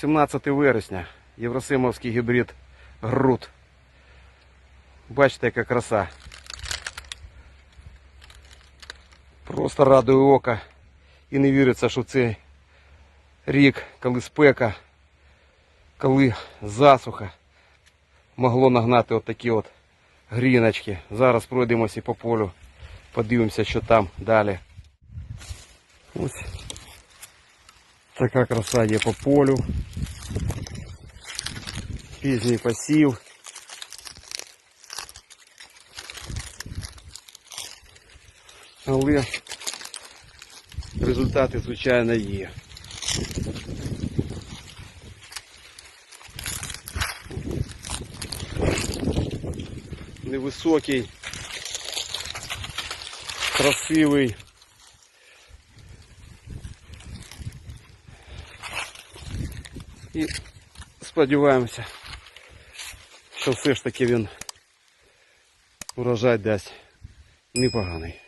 17 вересня. Євросимовський гібрид Грут. Бачите, яка краса. Просто радує ока. І не віриться, що цей рік, коли спека, коли засуха, могло нагнати от такі от гріночки. Зараз пройдемося по полю, подивимося, що там далі. Ось така краса є по полю. Пізній посів. Але результати, звичайно, є. Невисокий, красивий. І сподіваємося, Що все ж таки він урожай дасть непоганий.